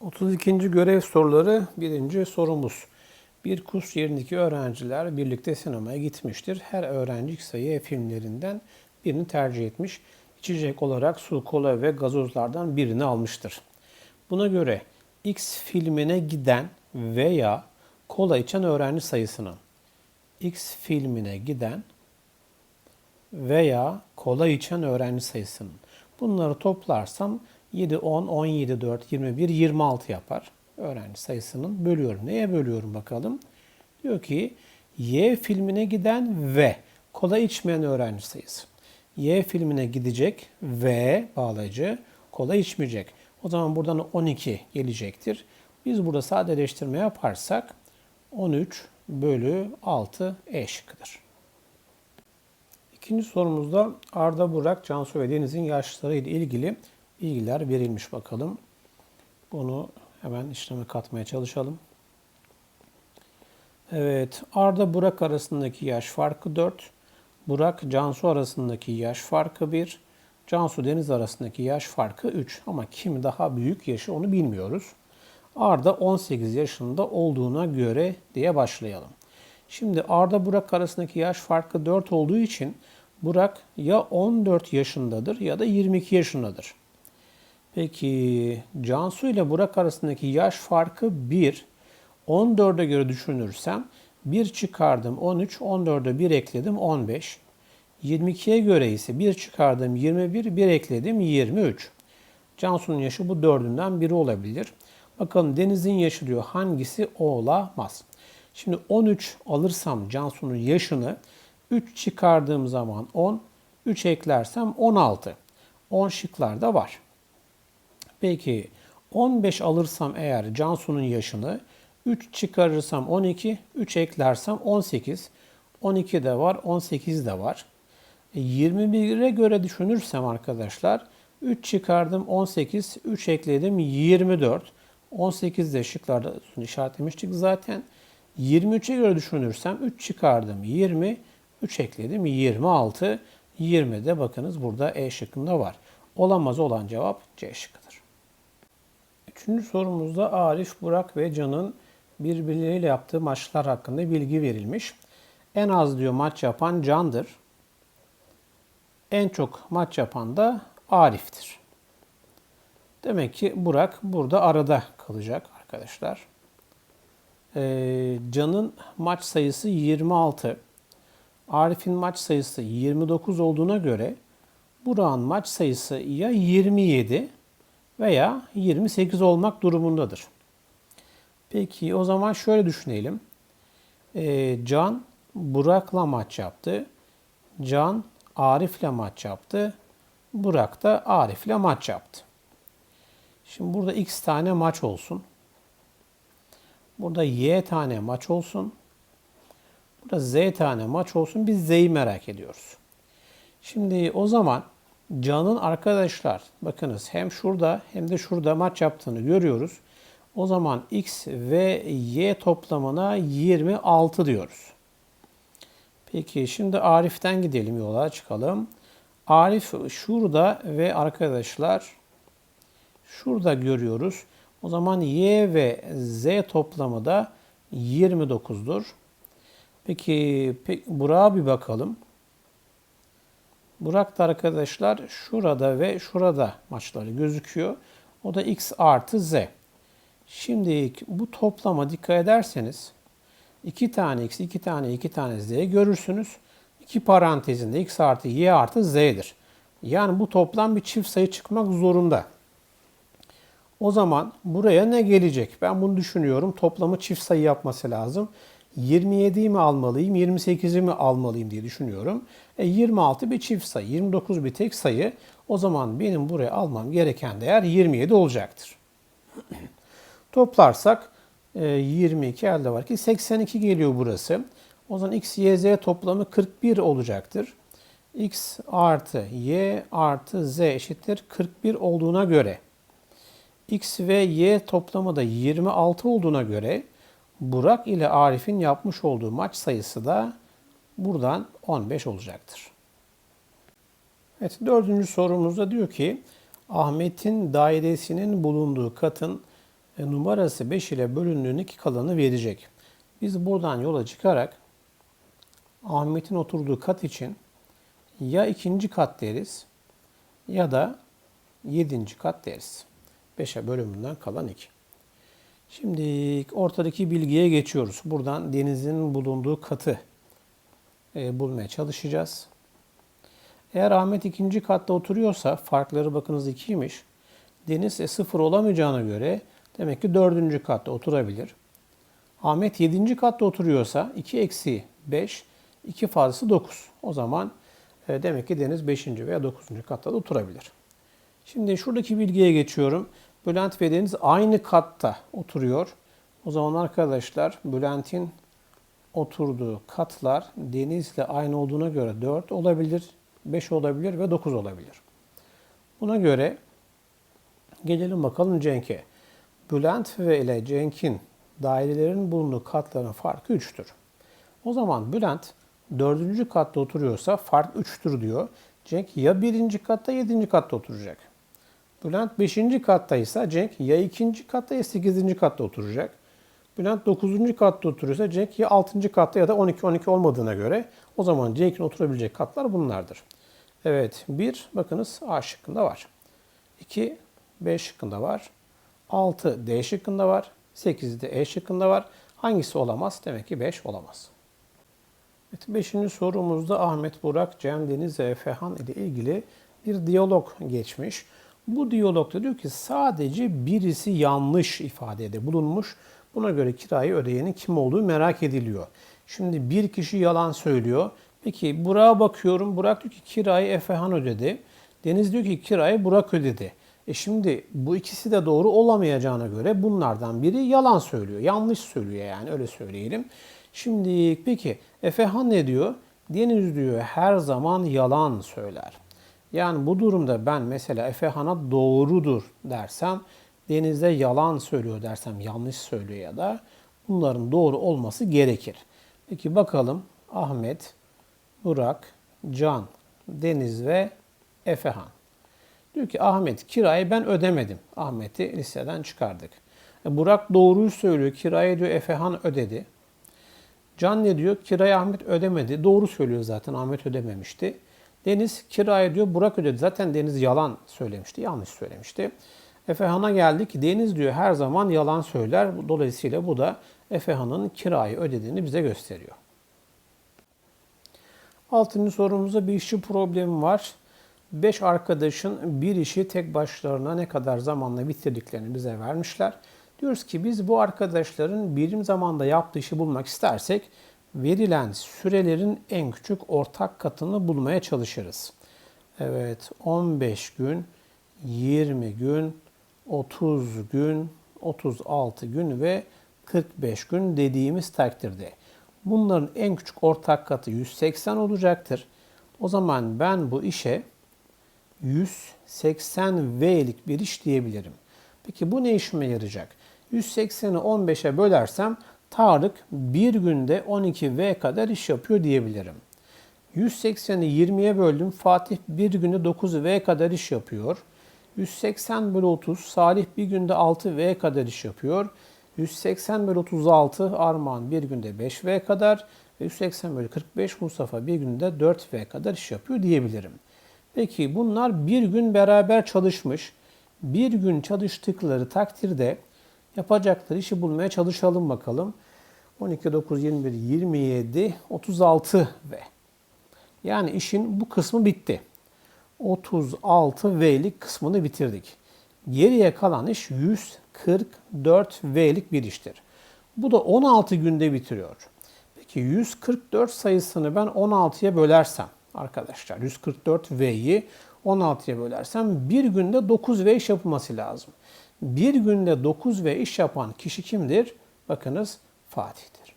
32. görev soruları birinci sorumuz. Bir kurs yerindeki öğrenciler birlikte sinemaya gitmiştir. Her öğrenci sayı filmlerinden birini tercih etmiş. İçecek olarak su, kola ve gazozlardan birini almıştır. Buna göre X filmine giden veya kola içen öğrenci sayısının X filmine giden veya kola içen öğrenci sayısının. Bunları toplarsam 7, 10, 17, 4, 21, 26 yapar. Öğrenci sayısının bölüyorum. Neye bölüyorum bakalım? Diyor ki Y filmine giden ve kola içmeyen öğrenci sayısı. Y filmine gidecek ve bağlayıcı kola içmeyecek. O zaman buradan 12 gelecektir. Biz burada sadeleştirme yaparsak 13 bölü 6 E şıkkıdır. İkinci sorumuzda Arda Burak, Cansu ve Deniz'in yaşları ile ilgili bilgiler verilmiş bakalım. Bunu hemen işleme katmaya çalışalım. Evet, Arda Burak arasındaki yaş farkı 4. Burak Cansu arasındaki yaş farkı 1. Cansu Deniz arasındaki yaş farkı 3. Ama kim daha büyük yaşı onu bilmiyoruz. Arda 18 yaşında olduğuna göre diye başlayalım. Şimdi Arda Burak arasındaki yaş farkı 4 olduğu için Burak ya 14 yaşındadır ya da 22 yaşındadır. Peki Cansu ile Burak arasındaki yaş farkı 1. 14'e göre düşünürsem 1 çıkardım 13, 14'e 1 ekledim 15. 22'ye göre ise 1 çıkardım 21, 1 ekledim 23. Cansu'nun yaşı bu dördünden biri olabilir. Bakalım Deniz'in yaşı diyor hangisi olamaz. Şimdi 13 alırsam Cansu'nun yaşını 3 çıkardığım zaman 10, 3 eklersem 16. 10 şıklarda var. Peki 15 alırsam eğer Cansu'nun yaşını 3 çıkarırsam 12, 3 eklersem 18. 12 de var, 18 de var. 21'e göre düşünürsem arkadaşlar 3 çıkardım 18, 3 ekledim 24. 18 de şıklarda işaretlemiştik zaten. 23'e göre düşünürsem 3 çıkardım 20, 3 ekledim 26. 20 de bakınız burada E şıkkında var. Olamaz olan cevap C şıkkıdır. Üçüncü sorumuzda Arif, Burak ve Can'ın birbirleriyle yaptığı maçlar hakkında bilgi verilmiş. En az diyor maç yapan Can'dır. En çok maç yapan da Arif'tir. Demek ki Burak burada arada kalacak arkadaşlar. Ee, Can'ın maç sayısı 26. Arif'in maç sayısı 29 olduğuna göre Burak'ın maç sayısı ya 27 veya 28 olmak durumundadır. Peki o zaman şöyle düşünelim. Ee, Can Burak'la maç yaptı. Can Arif'le maç yaptı. Burak da Arif'le maç yaptı. Şimdi burada x tane maç olsun. Burada y tane maç olsun. Burada z tane maç olsun. Biz z'yi merak ediyoruz. Şimdi o zaman Can'ın arkadaşlar bakınız hem şurada hem de şurada maç yaptığını görüyoruz. O zaman x ve y toplamına 26 diyoruz. Peki şimdi Arif'ten gidelim yola çıkalım. Arif şurada ve arkadaşlar şurada görüyoruz. O zaman y ve z toplamı da 29'dur. Peki, peki Burak'a bir bakalım. Burak da arkadaşlar şurada ve şurada maçları gözüküyor. O da x artı z. Şimdi bu toplama dikkat ederseniz 2 tane x, 2 tane 2 tane z görürsünüz. İki parantezinde x artı y artı z'dir. Yani bu toplam bir çift sayı çıkmak zorunda. O zaman buraya ne gelecek? Ben bunu düşünüyorum. Toplamı çift sayı yapması lazım. 27'yi mi almalıyım, 28'i mi almalıyım diye düşünüyorum. E 26 bir çift sayı, 29 bir tek sayı. O zaman benim buraya almam gereken değer 27 olacaktır. Toplarsak 22 e, elde var ki 82 geliyor burası. O zaman x, y, z toplamı 41 olacaktır. x artı y artı z eşittir 41 olduğuna göre x ve y toplamı da 26 olduğuna göre Burak ile Arif'in yapmış olduğu maç sayısı da buradan 15 olacaktır. Evet dördüncü sorumuzda diyor ki Ahmet'in dairesinin bulunduğu katın E, numarası 5 ile bölündüğün iki kalanı verecek. Biz buradan yola çıkarak Ahmet'in oturduğu kat için ya ikinci kat deriz ya da yedinci kat deriz. 5'e bölümünden kalan 2. Şimdi ortadaki bilgiye geçiyoruz. Buradan denizin bulunduğu katı e, bulmaya çalışacağız. Eğer Ahmet ikinci katta oturuyorsa farkları bakınız 2'ymiş. Deniz e, sıfır olamayacağına göre demek ki dördüncü katta oturabilir. Ahmet yedinci katta oturuyorsa 2 eksi 5, 2 fazlası 9. O zaman e, demek ki Deniz 5. veya 9. katta da oturabilir. Şimdi şuradaki bilgiye geçiyorum. Bülent ve Deniz aynı katta oturuyor. O zaman arkadaşlar Bülent'in oturduğu katlar Deniz'le aynı olduğuna göre 4 olabilir, 5 olabilir ve 9 olabilir. Buna göre gelelim bakalım Cenk'e. Bülent ve ile Cenk'in dairelerin bulunduğu katların farkı 3'tür. O zaman Bülent 4. katta oturuyorsa fark 3'tür diyor. Cenk ya 1. katta 7. katta oturacak. Bülent 5. kattaysa Cenk ya 2. katta ya 8. katta oturacak. Bülent 9. katta oturuyorsa Cenk ya 6. katta ya da 12-12 olmadığına göre o zaman Cenk'in oturabilecek katlar bunlardır. Evet 1 bakınız A şıkkında var. 2 B şıkkında var. 6 D şıkkında var. 8 de E şıkkında var. Hangisi olamaz? Demek ki 5 olamaz. Evet, beşinci sorumuzda Ahmet Burak, Cem Deniz ve Efehan ile ilgili bir diyalog geçmiş. Bu diyalogda diyor ki sadece birisi yanlış ifadede bulunmuş. Buna göre kirayı ödeyenin kim olduğu merak ediliyor. Şimdi bir kişi yalan söylüyor. Peki Burak'a bakıyorum. Burak diyor ki kirayı Efehan ödedi. Deniz diyor ki kirayı Burak ödedi. E şimdi bu ikisi de doğru olamayacağına göre bunlardan biri yalan söylüyor. Yanlış söylüyor yani öyle söyleyelim. Şimdi peki Efehan ne diyor? Deniz diyor her zaman yalan söyler. Yani bu durumda ben mesela Efehan'a doğrudur dersem Deniz'de yalan söylüyor dersem yanlış söylüyor ya da bunların doğru olması gerekir. Peki bakalım Ahmet, Burak, Can, Deniz ve Efehan. Diyor ki Ahmet kirayı ben ödemedim. Ahmet'i listeden çıkardık. E, Burak doğruyu söylüyor. Kirayı diyor Efehan ödedi. Can ne diyor? Kirayı Ahmet ödemedi. Doğru söylüyor zaten Ahmet ödememişti. Deniz kirayı diyor Burak ödedi. Zaten Deniz yalan söylemişti. Yanlış söylemişti. Efehan'a geldik. Deniz diyor her zaman yalan söyler. Dolayısıyla bu da Efehan'ın kirayı ödediğini bize gösteriyor. Altıncı sorumuzda bir işçi problemi var. Beş arkadaşın bir işi tek başlarına ne kadar zamanla bitirdiklerini bize vermişler. Diyoruz ki biz bu arkadaşların birim zamanda yaptığı işi bulmak istersek verilen sürelerin en küçük ortak katını bulmaya çalışırız. Evet 15 gün, 20 gün, 30 gün, 36 gün ve 45 gün dediğimiz takdirde bunların en küçük ortak katı 180 olacaktır. O zaman ben bu işe 180 V'lik bir iş diyebilirim. Peki bu ne işime yarayacak? 180'i 15'e bölersem Tarık bir günde 12 V kadar iş yapıyor diyebilirim. 180'i 20'ye böldüm. Fatih bir günde 9 V kadar iş yapıyor. 180 bölü 30 Salih bir günde 6 V kadar iş yapıyor. 180 bölü 36 Armağan bir günde 5 V kadar ve 180 bölü 45 Mustafa bir günde 4 V kadar iş yapıyor diyebilirim. Peki bunlar bir gün beraber çalışmış. Bir gün çalıştıkları takdirde yapacakları işi bulmaya çalışalım bakalım. 12, 9, 21, 27, 36 ve yani işin bu kısmı bitti. 36 V'lik kısmını bitirdik. Geriye kalan iş 144 V'lik bir iştir. Bu da 16 günde bitiriyor. Peki 144 sayısını ben 16'ya bölersem arkadaşlar 144 V'yi 16'ya bölersem bir günde 9 V iş yapılması lazım. Bir günde 9 V iş yapan kişi kimdir? Bakınız Fatih'tir.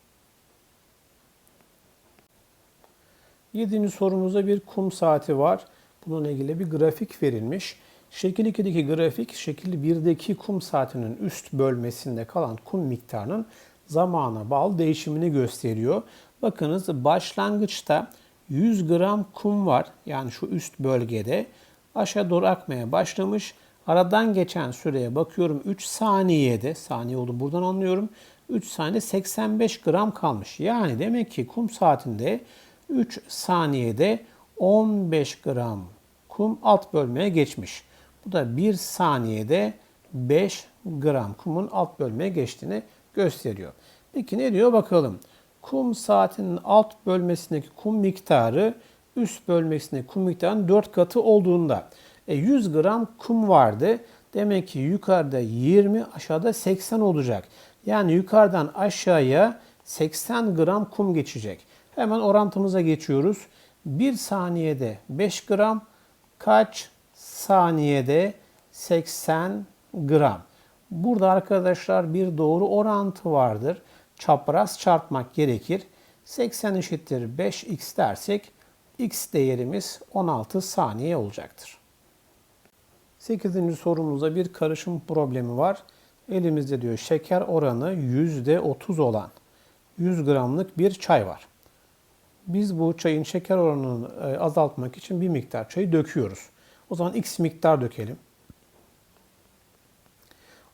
Yedinci sorumuzda bir kum saati var. Bununla ilgili bir grafik verilmiş. Şekil 2'deki grafik, şekil 1'deki kum saatinin üst bölmesinde kalan kum miktarının zamana bağlı değişimini gösteriyor. Bakınız başlangıçta 100 gram kum var. Yani şu üst bölgede aşağı doğru akmaya başlamış. Aradan geçen süreye bakıyorum 3 saniyede, saniye oldu buradan anlıyorum. 3 saniyede 85 gram kalmış. Yani demek ki kum saatinde 3 saniyede 15 gram kum alt bölmeye geçmiş. Bu da 1 saniyede 5 gram kumun alt bölmeye geçtiğini gösteriyor. Peki ne diyor bakalım. Kum saatinin alt bölmesindeki kum miktarı üst bölmesindeki kum miktarının 4 katı olduğunda e, 100 gram kum vardı. Demek ki yukarıda 20 aşağıda 80 olacak. Yani yukarıdan aşağıya 80 gram kum geçecek. Hemen orantımıza geçiyoruz. 1 saniyede 5 gram kaç saniyede 80 gram. Burada arkadaşlar bir doğru orantı vardır. Çapraz çarpmak gerekir. 80 eşittir 5x dersek x değerimiz 16 saniye olacaktır. 8. sorumuzda bir karışım problemi var. Elimizde diyor şeker oranı %30 olan 100 gramlık bir çay var. Biz bu çayın şeker oranını e, azaltmak için bir miktar çayı döküyoruz. O zaman x miktar dökelim.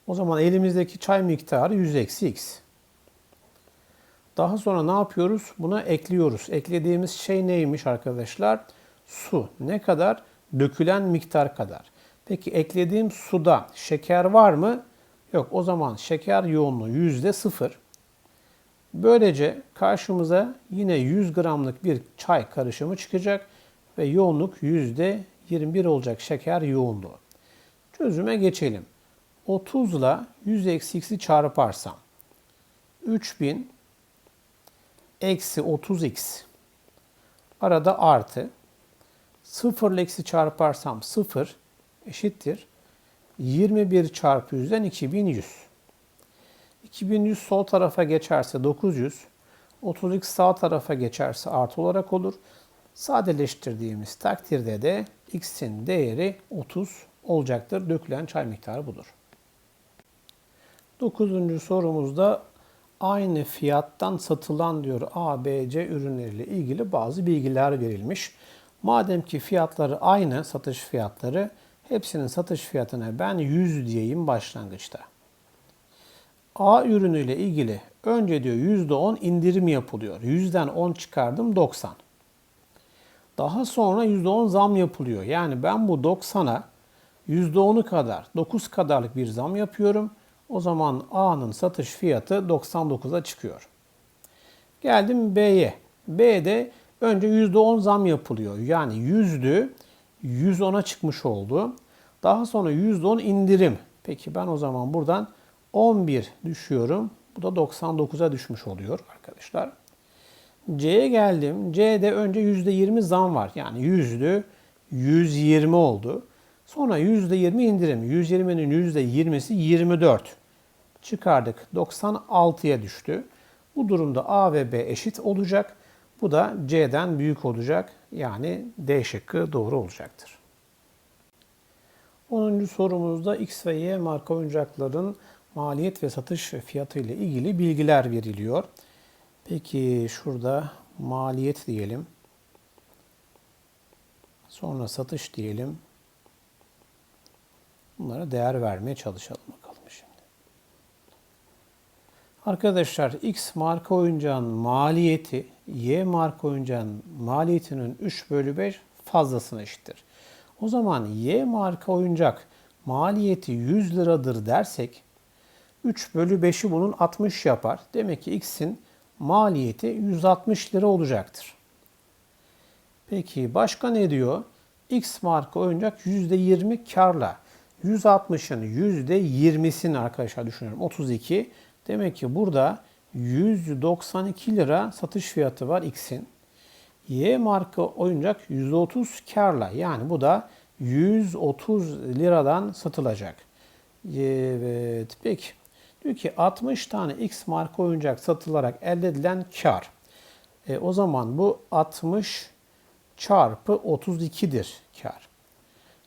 O zaman elimizdeki çay miktarı 100 eksi x. Daha sonra ne yapıyoruz? Buna ekliyoruz. Eklediğimiz şey neymiş arkadaşlar? Su. Ne kadar? Dökülen miktar kadar. Peki eklediğim suda şeker var mı? Yok. O zaman şeker yoğunluğu yüzde sıfır. Böylece karşımıza yine 100 gramlık bir çay karışımı çıkacak ve yoğunluk yüzde 21 olacak şeker yoğunluğu. Çözüme geçelim. 30 ile 100 eksi x'i çarparsam 3000 eksi 30x arada artı 0 ile eksi çarparsam 0 eşittir 21 çarpı 100'den 2100. 2100 sol tarafa geçerse 900, 30x sağ tarafa geçerse artı olarak olur. Sadeleştirdiğimiz takdirde de x'in değeri 30 olacaktır. Dökülen çay miktarı budur. Dokuzuncu sorumuzda aynı fiyattan satılan diyor A, B, C ürünleriyle ilgili bazı bilgiler verilmiş. Madem ki fiyatları aynı satış fiyatları hepsinin satış fiyatına ben 100 diyeyim başlangıçta. A ürünüyle ilgili önce diyor %10 indirim yapılıyor. 100'den 10 çıkardım 90. Daha sonra %10 zam yapılıyor. Yani ben bu 90'a %10'u kadar 9 kadarlık bir zam yapıyorum. O zaman A'nın satış fiyatı 99'a çıkıyor. Geldim B'ye. B'de önce %10 zam yapılıyor. Yani yüzdü 110'a çıkmış oldu. Daha sonra %10 indirim. Peki ben o zaman buradan 11 düşüyorum. Bu da 99'a düşmüş oluyor arkadaşlar. C'ye geldim. C'de önce %20 zam var. Yani yüzdü 120 oldu. Sonra %20 indirim. 120'nin %20'si 24 çıkardık. 96'ya düştü. Bu durumda A ve B eşit olacak. Bu da C'den büyük olacak. Yani D şıkkı doğru olacaktır. 10. sorumuzda X ve Y marka oyuncakların maliyet ve satış fiyatı ile ilgili bilgiler veriliyor. Peki şurada maliyet diyelim. Sonra satış diyelim. Bunlara değer vermeye çalışalım bakalım şimdi. Arkadaşlar X marka oyuncağın maliyeti Y marka oyuncağın maliyetinin 3 bölü 5 fazlasına eşittir. O zaman Y marka oyuncak maliyeti 100 liradır dersek 3 bölü 5'i bunun 60 yapar. Demek ki X'in maliyeti 160 lira olacaktır. Peki başka ne diyor? X marka oyuncak %20 karla. 160'ın %20'sini arkadaşlar düşünüyorum. 32 Demek ki burada 192 lira satış fiyatı var X'in. Y marka oyuncak 130 karla yani bu da 130 liradan satılacak. Evet peki. Diyor ki 60 tane X marka oyuncak satılarak elde edilen kar. E, o zaman bu 60 çarpı 32'dir kar.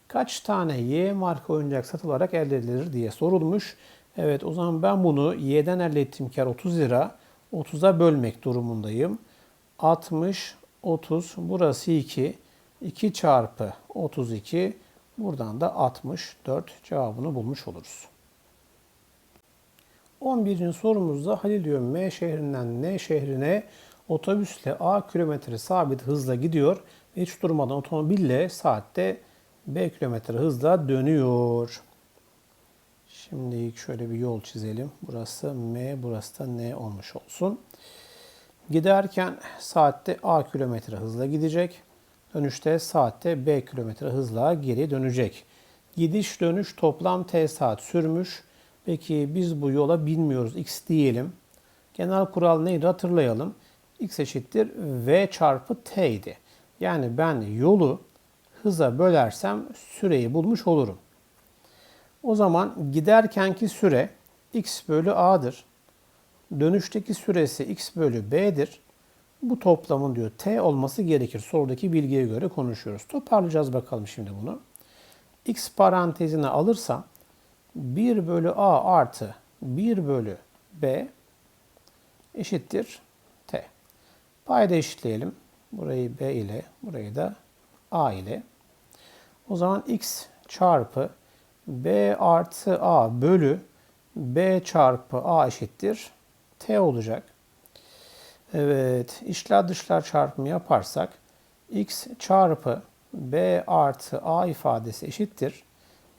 Kaç tane Y marka oyuncak satılarak elde edilir diye sorulmuş. Evet o zaman ben bunu y'den elde ettiğim kar 30 lira 30'a bölmek durumundayım. 60, 30 burası 2. 2 çarpı 32 Buradan da 64 cevabını bulmuş oluruz. 11. sorumuzda Halil diyor M şehrinden N şehrine otobüsle A kilometre sabit hızla gidiyor hiç durmadan otomobille saatte B kilometre hızla dönüyor. Şimdi ilk şöyle bir yol çizelim. Burası M, burası da N olmuş olsun. Giderken saatte A kilometre hızla gidecek. Dönüşte saatte B kilometre hızla geri dönecek. Gidiş dönüş toplam T saat sürmüş. Peki biz bu yola bilmiyoruz. X diyelim. Genel kural neydi hatırlayalım. X eşittir V çarpı T idi. Yani ben yolu hıza bölersem süreyi bulmuş olurum. O zaman giderkenki süre x bölü a'dır. Dönüşteki süresi x bölü b'dir. Bu toplamın diyor t olması gerekir. Sorudaki bilgiye göre konuşuyoruz. Toparlayacağız bakalım şimdi bunu. x parantezine alırsam 1 bölü a artı 1 bölü b eşittir t. Payda eşitleyelim. Burayı b ile, burayı da a ile. O zaman x çarpı b artı a bölü b çarpı a eşittir t olacak. Evet, içler dışlar çarpımı yaparsak x çarpı b artı a ifadesi eşittir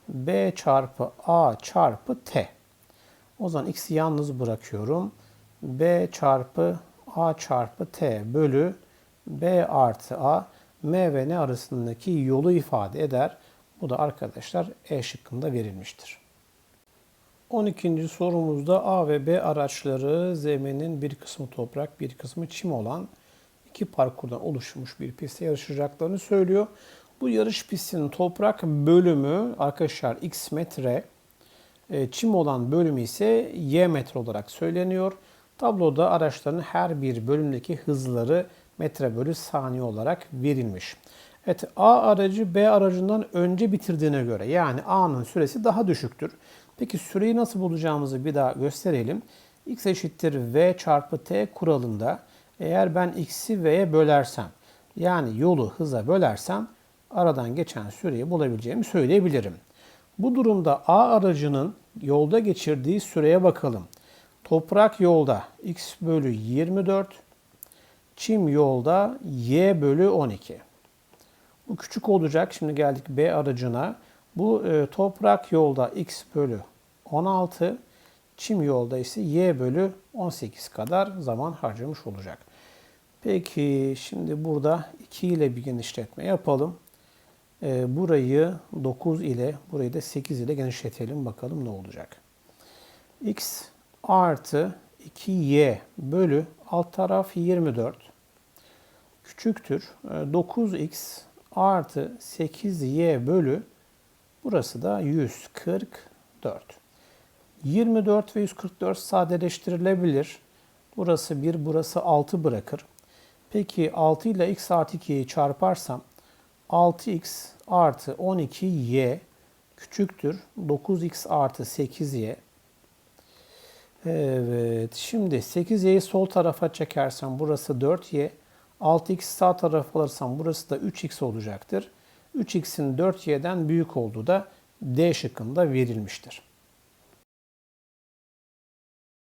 b çarpı a çarpı t. O zaman x'i yalnız bırakıyorum. b çarpı a çarpı t bölü b artı a m ve n arasındaki yolu ifade eder. Bu da arkadaşlar E şıkkında verilmiştir. 12. sorumuzda A ve B araçları zeminin bir kısmı toprak, bir kısmı çim olan iki parkurdan oluşmuş bir pistte yarışacaklarını söylüyor. Bu yarış pistinin toprak bölümü arkadaşlar x metre, e, çim olan bölümü ise y metre olarak söyleniyor. Tabloda araçların her bir bölümdeki hızları metre bölü saniye olarak verilmiş. Evet A aracı B aracından önce bitirdiğine göre yani A'nın süresi daha düşüktür. Peki süreyi nasıl bulacağımızı bir daha gösterelim. X eşittir V çarpı T kuralında eğer ben X'i V'ye bölersem yani yolu hıza bölersem aradan geçen süreyi bulabileceğimi söyleyebilirim. Bu durumda A aracının yolda geçirdiği süreye bakalım. Toprak yolda x bölü 24, çim yolda y bölü 12. Bu küçük olacak. Şimdi geldik B aracına. Bu e, toprak yolda x bölü 16, çim yolda ise y bölü 18 kadar zaman harcamış olacak. Peki şimdi burada 2 ile bir genişletme yapalım. E, burayı 9 ile, burayı da 8 ile genişletelim. Bakalım ne olacak. x artı 2y bölü alt taraf 24 küçüktür. 9x e, artı 8y bölü burası da 144. 24 ve 144 sadeleştirilebilir. Burası 1, burası 6 bırakır. Peki 6 ile x artı 2'yi çarparsam 6x artı 12y küçüktür. 9x artı 8y. Evet şimdi 8y'yi sol tarafa çekersem burası 4y. 6x sağ tarafa alırsam burası da 3x olacaktır. 3x'in 4y'den büyük olduğu da D şıkkında verilmiştir.